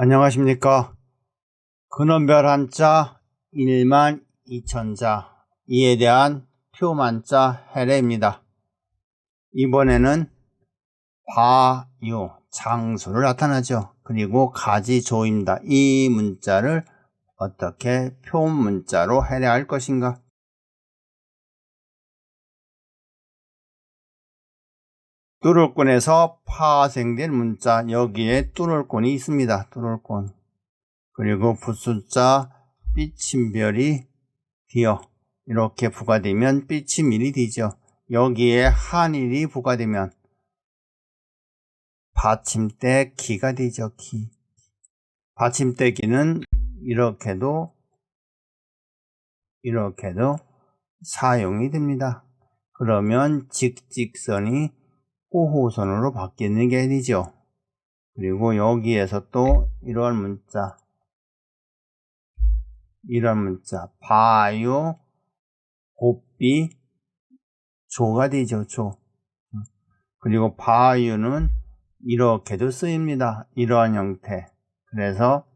안녕하십니까. 근원별 한자 1만 2천자 이에 대한 표만자 해례입니다. 이번에는 바유 장수를 나타나죠. 그리고 가지조입니다. 이 문자를 어떻게 표문자로 해례할 것인가? 뚜룰권에서 파생된 문자 여기에 뚜룰권이 있습니다. 뚜룰권 그리고 부숫자 삐침별이 디어 이렇게 부과되면 삐침일이 되죠. 여기에 한일이 부과되면 받침대 기가 되죠. 기 받침대 기는 이렇게도 이렇게도 사용이 됩니다. 그러면 직직선이 호호선으로 바뀌는 게 되죠. 그리고 여기에서 또 이런 문자, 이런 문자, 바요, 곱비, 조가 되죠, 조. 그리고 바유는 이렇게도 쓰입니다. 이러한 형태. 그래서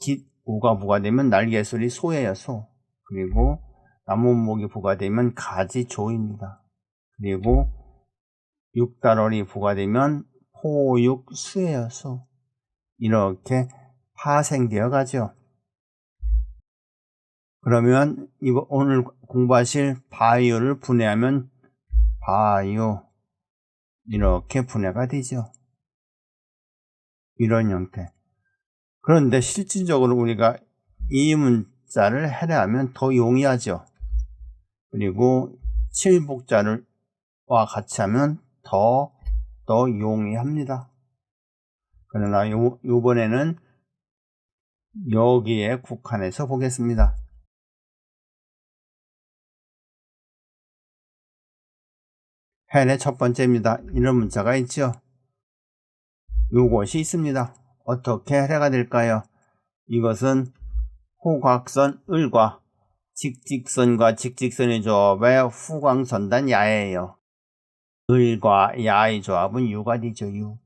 기우가 부과되면 날개소리 소예요, 소. 그리고 나무목이 부과되면 가지 조입니다. 그리고 육달월이 부과되면 포육수예요, 수. 이렇게 파생되어 가죠. 그러면 이거 오늘 공부하실 바이오를 분해하면 바이오 이렇게 분해가 되죠. 이런 형태. 그런데 실질적으로 우리가 이 문자를 해례하면 더 용이하죠. 그리고 칠복자를 와 같이 하면 더, 더 용이합니다. 그러나 요, 요번에는 여기에 국한해서 보겠습니다. 헬의 첫 번째입니다. 이런 문자가 있죠. 요것이 있습니다. 어떻게 해가 될까요? 이것은 호곽선 을과 직직선과 직직선의 조합의 후광선단 야예요. 을과 야의 조합은 유가 되죠, 유.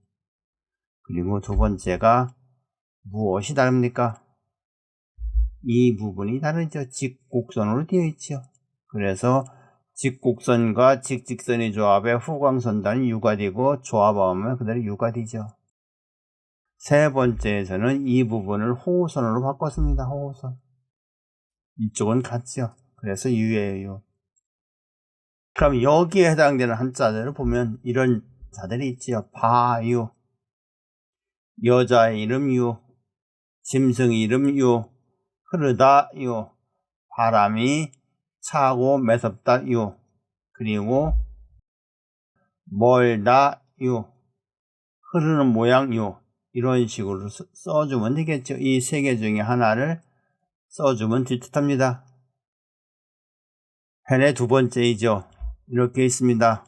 그리고 두 번째가 무엇이 다릅니까? 이 부분이 다르죠. 직곡선으로 되어 있죠. 그래서 직곡선과 직직선의 조합에 후광선단이 유가 되고 조합하면 그대로 유가 되죠. 세 번째에서는 이 부분을 호선으로 바꿨습니다. 호선. 이쪽은 같죠. 그래서 유예요. 그럼 여기에 해당되는 한자들을 보면 이런 자들이 있지요. 바유, 여자의 이름 유, 짐승 이름 유, 흐르다 유, 바람이 차고 매섭다 유, 그리고 멀다 유, 흐르는 모양 유, 이런 식으로 써주면 되겠죠. 이 세 개 중에 하나를 써주면 뒤뜻합니다. 펜의 두 번째이죠. 이렇게 있습니다.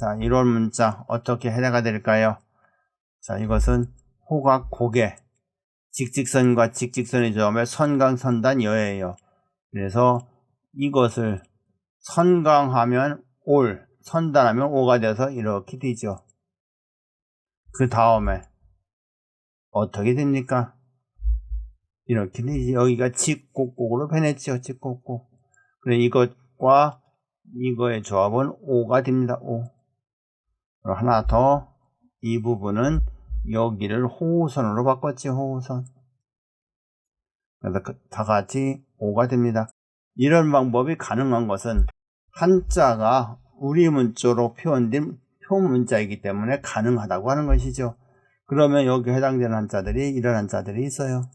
자, 이런 문자 어떻게 해내가 될까요? 자, 이것은 호각 고개, 직직선과 직직선의 조합의 선강선단 여예요. 그래서 이것을 선강하면 올, 선단하면 오가 돼서 이렇게 되죠. 그 다음에 어떻게 됩니까? 이렇게 되지. 여기가 직곡곡으로 변했죠. 직곡곡. 그래 이것과 이거의 조합은 5가 됩니다. 5. 하나 더. 이 부분은 여기를 호우선으로 바꿨지, 호우선. 그래서 그다 같이 5가 됩니다. 이런 방법이 가능한 것은 한자가 우리 문자로 표현된 표문자이기 때문에 가능하다고 하는 것이죠. 그러면 여기 해당되는 한자들이 이런 한자들이 있어요.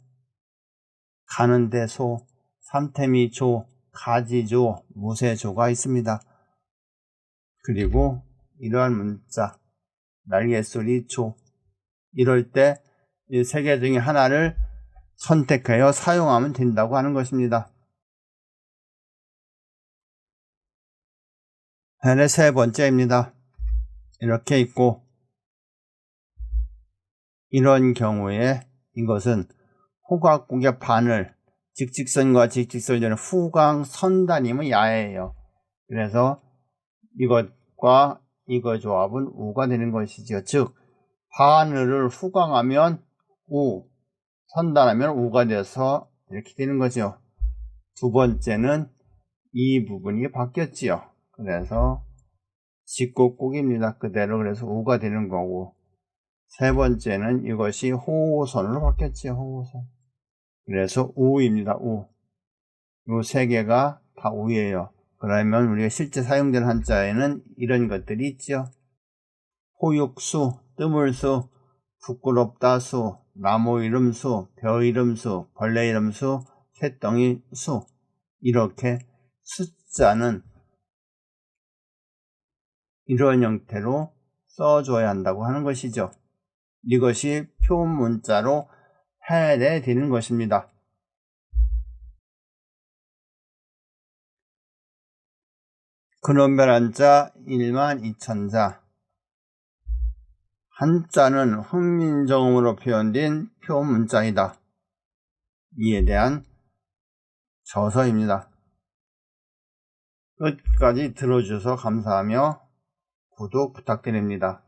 가는데 소, 삼태미 조, 가지조, 무쇠조가 있습니다. 그리고 이러한 문자, 날개소리 조, 이럴 때 이 세 개 중에 하나를 선택하여 사용하면 된다고 하는 것입니다. 펜의 세 번째입니다. 이렇게 있고 이런 경우에 이것은 호각국의 반을 직직선과 직직선의 후광 선단이면 야예요. 그래서 이것과 이거 조합은 우가 되는 것이죠. 즉 바늘을 후광하면 우, 선단하면 우가 돼서 이렇게 되는 거죠. 두 번째는 이 부분이 바뀌었지요. 그래서 직곡곡입니다. 그대로 그래서 우가 되는 거고 세 번째는 이것이 호호선으로 바뀌었지요. 호호선. 그래서 우입니다. 우. 요 세 개가 다 우예요. 그러면 우리가 실제 사용되는 한자에는 이런 것들이 있죠. 호육수, 뜨물수, 부끄럽다수, 나무 이름수, 벼 이름수, 벌레 이름수, 새덩이 수 이렇게 숫자는 이런 형태로 써줘야 한다고 하는 것이죠. 이것이 표문자로 해내 되는 것입니다. 근원별 한자 1만 2천자 한자는 훈민정음으로 표현된 표문자이다. 이에 대한 저서입니다. 끝까지 들어주셔서 감사하며 구독 부탁드립니다.